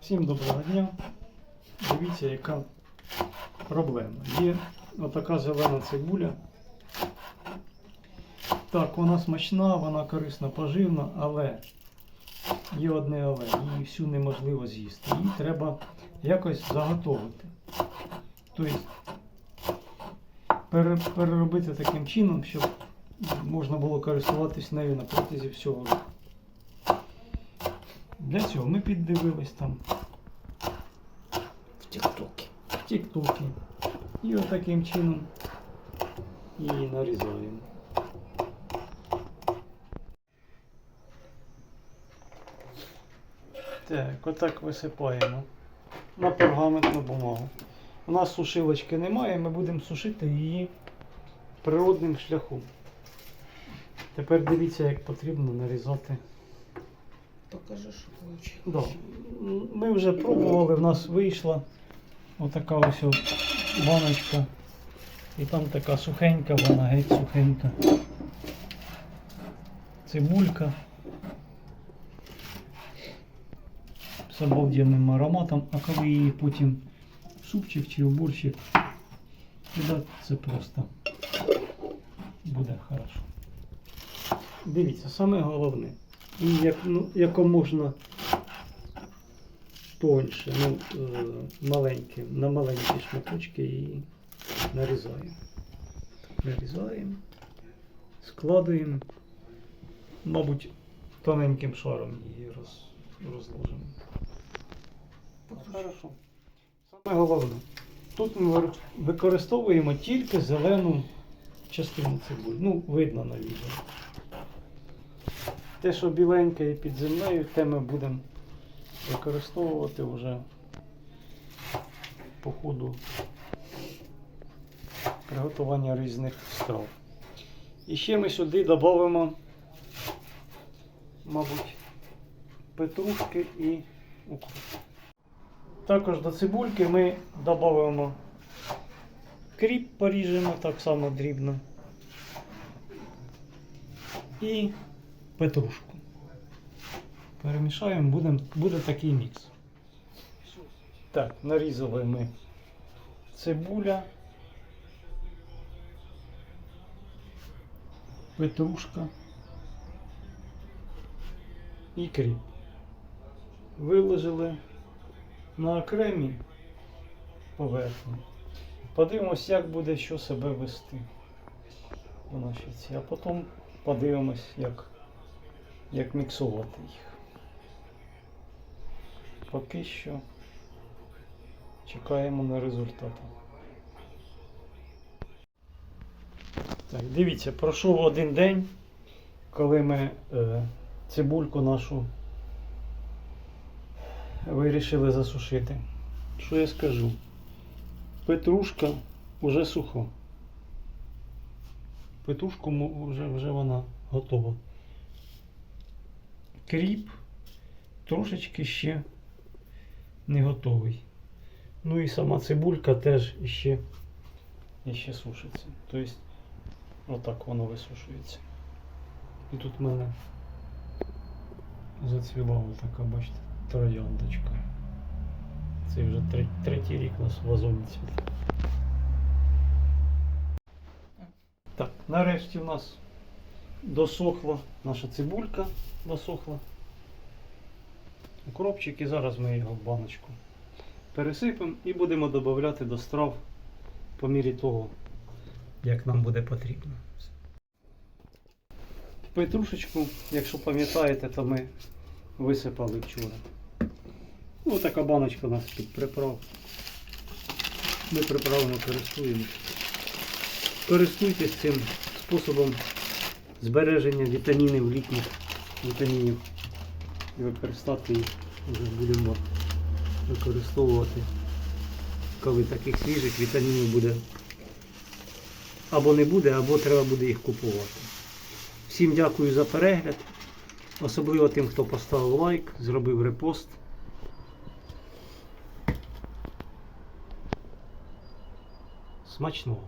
Всім доброго дня. Дивіться, яка проблема. Є отака зелена цибуля. Так, вона смачна, вона корисна, поживна, але є одне але. Її всю неможливо з'їсти. Її треба якось заготовити. Тобто переробити таким чином, щоб можна було користуватись нею на протязі всього року. Для цього ми піддивились там в Тіктокі. в Тіктокі. І отаким чином її нарізаємо. Так, отак висипаємо на пергаментну бумагу. У нас сушилочки немає, ми будемо сушити її природним шляхом. Тепер дивіться, як потрібно нарізати. Покажи, що вийшло. Ми вже пробували, в нас вийшла отака ось баночка. І там така сухенька, вона геть сухенька. Цибулька. З обалденним ароматом, а коли її потім в супчик чи в борщик кидати, це просто буде хорошо. Дивіться, саме головне. І як, ну, якоможна тоньше, ну, е, маленькі, на маленькі шматочки її нарізаємо. Нарізаємо, складуємо, мабуть, тоненьким шаром її роз, розложимо. Хорошо. Саме головне. Тут ми використовуємо тільки зелену частину цибулі. Ну, видно на відео. Те, що біленьке і під землею, те ми будемо використовувати вже по ходу приготування різних страв. І ще ми сюди додамо, мабуть, петрушки і укроп. Також до цибульки ми додамо кріп, поріжемо так само дрібно. І петрушку. Перемішаємо, будем, буде такий мікс. Так, нарізали ми цибуля, петрушка і кріп. Виложили на окремі поверхні. Подивимось, як буде що себе вести. А потім подивимось, як, як міксувати їх. Поки що чекаємо на результати. Так, дивіться, пройшов один день, коли ми е, цибульку нашу вирішили засушити. Що я скажу? Петрушка вже суха. Петрушку вже, вже вона готова. Кріп трошечки ще не готовий. Ну і сама цибулька теж ще, ще сушиться. Тобто отак воно висушується. І тут в мене зацвіла така, бачите, трояндочка. Це вже третій, рік у нас в вазоні цвіте. Так, нарешті у нас досохла наша цибулька досохла. Укропчик і зараз ми його в баночку пересипемо і будемо додавати до страв по мірі того, як нам буде потрібно. Петрушечку, якщо пам'ятаєте, то ми висипали вчора. Ну, така баночка у нас під приправ. Ми приправами користуємося. Користуйтесь цим способом збереження вітамінів, літніх вітамінів. І використати їх вже будемо використовувати, коли таких свіжих вітамінів буде або не буде, або треба буде їх купувати. Всім дякую за перегляд. Особливо тим, хто поставив лайк, зробив репост. Смачного!